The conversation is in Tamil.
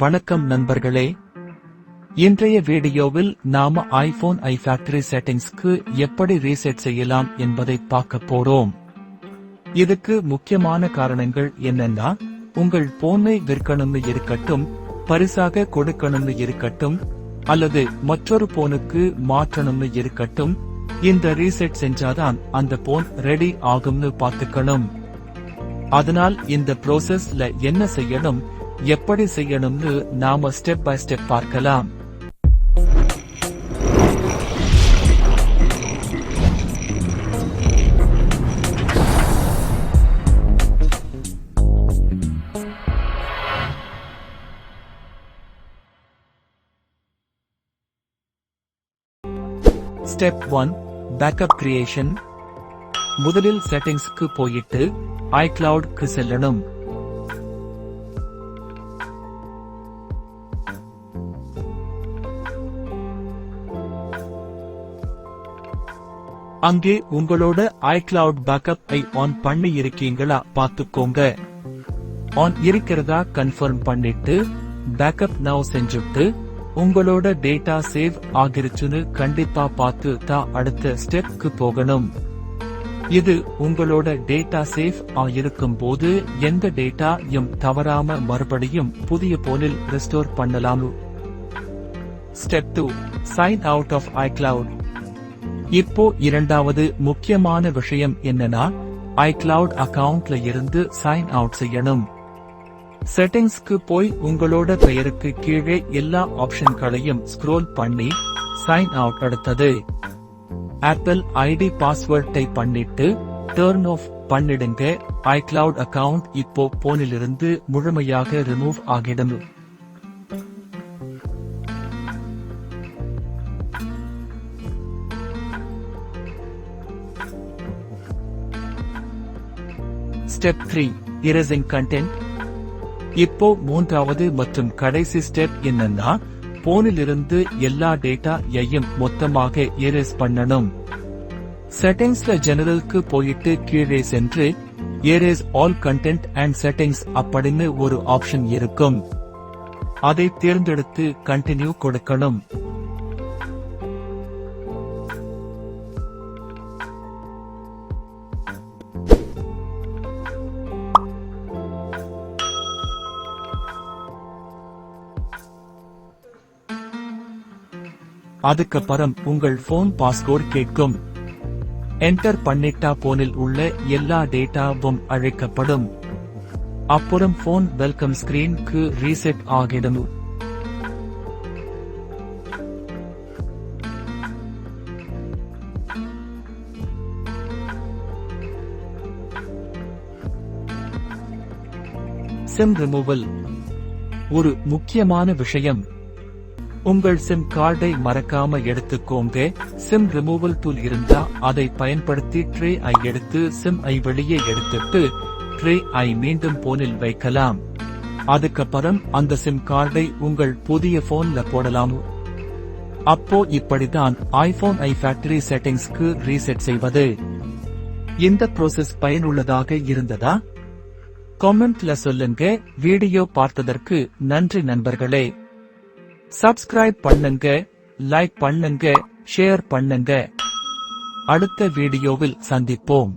வணக்கம் நண்பர்களே. இன்றைய வீடியோவில் நாம ஐபோன் ஐ ஃபேக்டரி செட்டிங்ஸ்க்கு எப்படி ரீசெட் செய்யலாம் என்பதை பார்க்க போறோம். இதுக்கு முக்கியமான காரணங்கள் என்னன்னா உங்கள் போனை விற்கணும்னு இருக்கட்டும் பரிசாக கொடுக்கணும்னு இருக்கட்டும் அல்லது மற்றொரு போனுக்கு மாற்றணும்னு இருக்கட்டும் இந்த ரீசெட் செஞ்சாதான் அந்த போன் ரெடி ஆகும்னு பார்த்துக்கணும். அதனால் இந்த ப்ரோசஸ்ல என்ன செய்யணும் எப்படி செய்யணும்னு நாம ஸ்டெப் பை ஸ்டெப் பார்க்கலாம். ஸ்டெப் ஒன் பேக்கப் கிரியேஷன் முதலில் செட்டிங்ஸ்க்கு போயிட்டு ஐக்ளவுட்க்கு செல்லணும். அங்கே உங்களோட ஐக்ளவுட் பேக்கப் ஐ ஆன் பண்ணி இருக்கீங்களா பாத்துக்கோங்க ஆன் இருக்கிறதா கன்ஃபார்ம் பண்ணிட்டு பேக்கப் நவ் செஞ்சுட்டு உங்களோட டேட்டா சேவ் ஆகிருச்சுன்னு கண்டிப்பா பார்த்து தான் அடுத்த ஸ்டெப்க்கு போகணும். இது உங்களோட டேட்டா சேஃப் ஆயிருக்கும் போது எந்த டேட்டா எம் தவறாம மறுபடியும் புதிய போனில் ரெஸ்டோர் பண்ணலாம்? Step two sign out of iCloud இப்போ இரண்டாவது முக்கியமான விஷயம் என்னன்னா ஐக்ளவுட் அக்கவுண்ட்ல இருந்து சைன் அவுட் செய்யணும். செட்டிங்ஸ்க்கு போய் உங்களோட பெயருக்கு கீழே எல்லா ஆப்ஷன்களையும் ஸ்க்ரோல் பண்ணி சைன் அவுட் அடுத்தது. ஆப்பிள் ஐடி பாஸ்வேர்டை பண்ணிட்டு டர்ன் ஆஃப் பண்ணிடுங்க. ஐக்ளவுட் அக்கவுண்ட் இப்போ போனிலிருந்து முழுமையாக ரிமூவ் ஆகிடும். ஸ்டெப் த்ரீ இரசிங் கண்டென்ட் இப்போ மூன்றாவது மற்றும் கடைசி ஸ்டெப் என்னன்னா போனிலிருந்து எல்லா டேட்டா எயும் மொத்தமாக எரேஸ் பண்ணணும். செட்டிங்ஸ்ல ஜெனரலுக்கு போயிட்டு கீழே சென்று erase all content and settings அப்படின்னு ஒரு ஆப்ஷன் இருக்கும். அதை தேர்ந்தெடுத்து கண்டினியூ கொடுக்கணும். அதுக்கப்புறம் உங்கள் போன் பாஸ்வேர்ட் கேட்கும். என்டர் பண்ணிட்டா போனில் உள்ள எல்லா டேட்டாவும் அழைக்கப்படும். அப்புறம் போன் வெல்கம் ஸ்கிரீனுக்கு ரீசெட் ஆகிடும். சிம் ரிமூவல் ஒரு முக்கியமான விஷயம். உங்கள் சிம் கார்டை மறக்காம எடுத்துக்கோங்க. சிம் ரிமூவல் டூல் இருந்தா அதை பயன்படுத்தி ட்ரே ஐ எடுத்து சிம் ஐ வெளியே எடுத்துட்டு ட்ரே ஐ மீண்டும் போனில் வைக்கலாம். அதுக்கப்புறம் அந்த சிம் கார்டை உங்கள் புதிய போன்ல போடலாம். அப்போ இப்படிதான் ஐபோன் ஐ ஃபேக்டரி செட்டிங்ஸ்க்கு ரீசெட் செய்வது. இந்த ப்ரோசஸ் பயனுள்ளதாக இருந்ததா? கமெண்ட்ல சொல்லுங்க. வீடியோ பார்த்ததற்கு நன்றி நண்பர்களே. சப்ஸ்கிரைப் பண்ணுங்க லைக் பண்ணுங்க ஷேர் பண்ணுங்க. அடுத்த வீடியோவில் சந்திப்போம்.